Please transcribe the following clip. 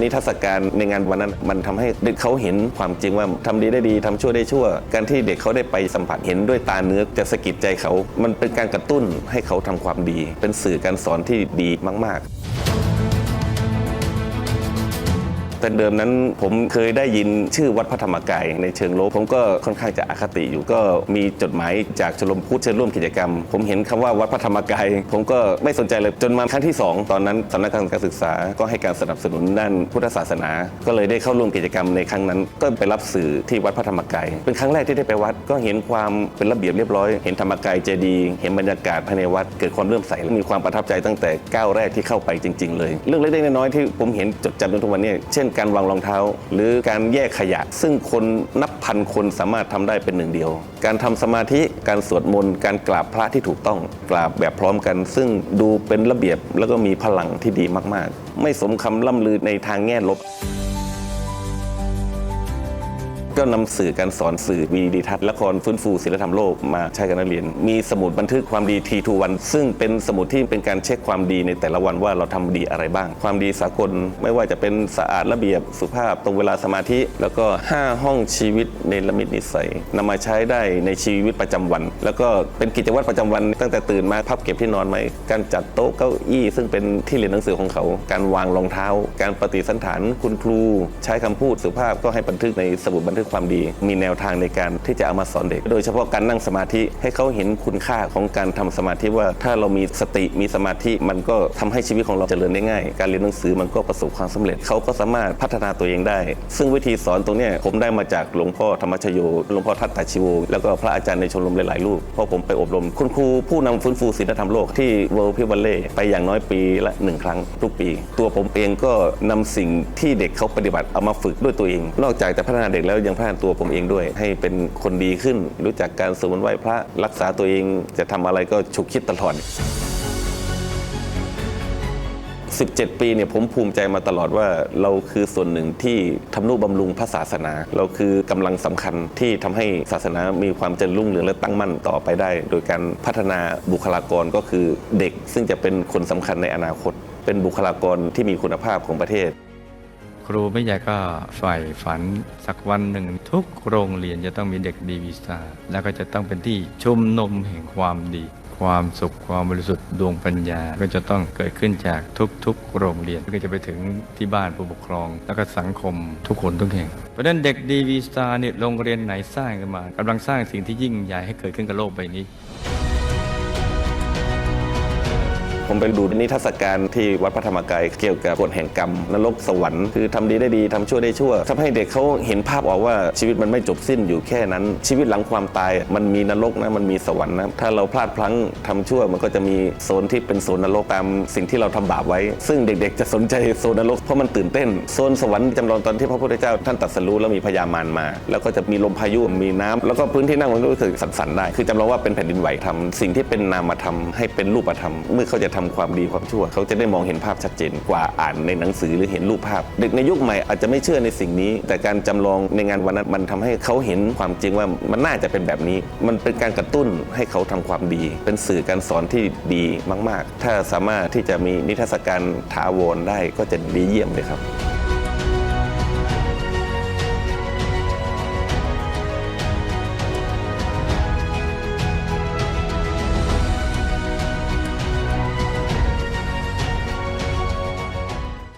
นิทรรศการในงานวันนั้น มันทำให้เด็กเขาเห็นความจริงว่าทำดีได้ดีทำชั่วได้ชั่ว การที่เด็กเขาได้ไปสัมผัสเห็นด้วยตาเนื้อจะสะกิดใจเขา มันเป็นการกระตุ้นให้เขาทำความดี เป็นสื่อการสอนที่ดีมาก ๆ แต่เดิมนั้นผมเคยได้ยินชื่อวัดพระธรรมกายในเชิงลบผมก็ค่อนข้างจะอคติอยู่ก็มีจดหมายจากชลมพุทธเชิญร่วมกิจกรรม ผมเห็นคำว่าวัดพระธรรมกายผมก็ไม่สนใจเลยจนมาครั้งที่ 2 ตอนนั้นสำนักงานการศึกษาก็ให้การสนับสนุนด้านพุทธศาสนา ก็เลยได้เข้าร่วมกิจกรรมในครั้งนั้น ก็ไปรับสื่อที่วัดพระธรรมกายเป็นครั้งแรกที่ได้ไปวัดก็เห็นความเป็นระเบียบเรียบร้อย เห็นธรรมกายเจดีย์เห็นบรรยากาศภายในวัด เกิดความเลื่อมใสและมีความประทับใจตั้งแต่ก้าวแรกที่เข้าไปจริง ๆ เลย เรื่องเล็กๆน้อยๆที่ผมเห็นจดจำจนทุกวันนี้เช่นการวางรองเท้า หรือการแยกขยะ ซึ่งคนนับพันคนสามารถทำได้เป็นหนึ่งเดียว การทำสมาธิการสวดมนต์การกราบพระที่ถูกต้องกราบแบบพร้อมกัน ซึ่งดูเป็นระเบียบแล้วก็มีพลังที่ดีมาก ๆ ไม่สมคำล่ำลือในทางแง่ลบ ก็นำสื่อการสอนสื่อวีดีทัศน์ละครฟื้นฟูศิลธรรมโลกมาใช้กับนักเรียน มีสมุดบันทึกความดีทีทูวันซึ่งเป็นสมุดที่เป็นการเช็คความดีในแต่ละวันว่าเราทำดีอะไรบ้าง ความดีสากลไม่ว่าจะเป็นสะอาดระเบียบสุภาพตรงเวลาสมาธิ แล้วก็ 5 ห้องชีวิตในละมิตนิสัยนำมาใช้ได้ในชีวิตประจำวัน แล้วก็เป็นกิจวัตรประจำวัน ตั้งแต่ตื่นมาพับเก็บที่นอนไหมการจัดโต๊ะเก้าอี้ซึ่งเป็นที่เรียนหนังสือของเขา การวางรองเท้า การปฏิสันฐานคุณครู ใช้คำพูดสุภาพก็ให้บันทึกในสมุดบันทึกความดี มีแนวทางในการที่จะเอามาสอนเด็ก โดยเฉพาะการนั่งสมาธิให้เขาเห็นคุณค่าของการทำสมาธิว่าถ้าเรามีสติมีสมาธิมันก็ทำให้ชีวิตของเราเจริญได้ง่าย การเรียนหนังสือมันก็ประสบความสำเร็จเขาก็สามารถพัฒนาตัวเองได้ ซึ่งวิธีสอนตรงนี้ผมได้มาจากหลวงพ่อธรรมชโยหลวงพ่อทัตตาชิโวแล้วก็พระอาจารย์ในชมรมหลายๆรูปพราะผมไปอบรม คุณครูผู้นำฟื้นฟูศีลธรรมโลกที่เวิลด์พิวัลเล่ไปอย่างน้อยปีละหนึ่งครั้งทุกปี ตัวผมเองก็นำสิ่งที่เด็กเขาปฏิบัติเอามาฝึกด้วยตัวเอง นอกจากจะพัฒนาเด็กแล้วยังพัฒนาตัวผมเองด้วย ให้เป็นคนดีขึ้น รู้จักการสวดมนต์ไหว้พระรักษาตัวเองจะทำอะไรก็ฉุกคิดตลอด 17 ปีเนี่ยผมภูมิใจมาตลอดว่าเราคือส่วนหนึ่งที่ทำนุบำรุงพระศาสนา เราคือกำลังสำคัญที่ทำให้ศาสนามีความเจริญรุ่งเรืองและตั้งมั่นต่อไปได้ โดยการพัฒนาบุคลากรก็คือเด็ก ซึ่งจะเป็นคนสำคัญในอนาคต เป็นบุคลากรที่มีคุณภาพของประเทศ ครูไม่ใหญ่ก็ใฝ่ฝันสักวันหนึ่ง ทุกโรงเรียนจะต้องมีเด็กดีวีซ่าแล้วก็จะต้องเป็นที่ชุมนุมแห่งความดี ความสุขความบริสุทธิ์ดวงปัญญาก็จะต้องเกิดขึ้นจากทุกๆ โรงเรียนก็จะไปถึงที่บ้านผู้ปกครอง แล้วก็สังคมทุกคนทุกแห่งเพราะนั้นเด็กดีวีสตาร์เนี่ยโรงเรียนไหนสร้างกันมากำลังสร้างสิ่งที่ยิ่งใหญ่ให้เกิดขึ้นกับโลกใบนี้ ผมไปดูนิทรรศการที่วัดพระธรรมกายเกี่ยวกับกฎแห่งกรรมนรกสวรรค์คือทำดีได้ดีทำชั่วได้ชั่วทำให้เด็กเขาเห็นภาพออกว่าชีวิตมันไม่จบสิ้นอยู่แค่นั้น ชีวิตหลังความตาย มันมีนรกนะมันมีสวรรค์นะถ้าเราพลาดพลั้งทำชั่วมันก็จะมีโซนที่เป็นโซนนรกตามสิ่งที่เราทำบาปไว้ ซึ่งเด็กๆ จะสนใจโซนนรกเพราะมันตื่นเต้นโซนสวรรค์จำลองตอนที่พระพุทธเจ้าท่านตรัสรู้แล้วมีพญามารมา แล้วก็จะมีลมพายุมีน้ำแล้วก็พื้นที่นั่งมันก็รู้สึกสั่นๆได้ คือจำลองว่าเป็นแผ่นดินไหวทำสิ่งที่เป็นนามธรรมให้เป็นรูปธรรมเมื่อเขาจะทำความดีความชั่ว เขาจะได้มองเห็นภาพชัดเจนกว่าอ่านในหนังสือหรือเห็นรูปภาพ เด็กในยุคใหม่อาจจะไม่เชื่อในสิ่งนี้ แต่การจำลองในงานวันนั้นมันทำให้เขาเห็นความจริงว่ามันน่าจะเป็นแบบนี้ มันเป็นการกระตุ้นให้เขาทำความดี เป็นสื่อการสอนที่ดีมาก ๆ ถ้าสามารถที่จะมีนิทรรศการถาวรได้ก็จะดีเยี่ยมเลยครับ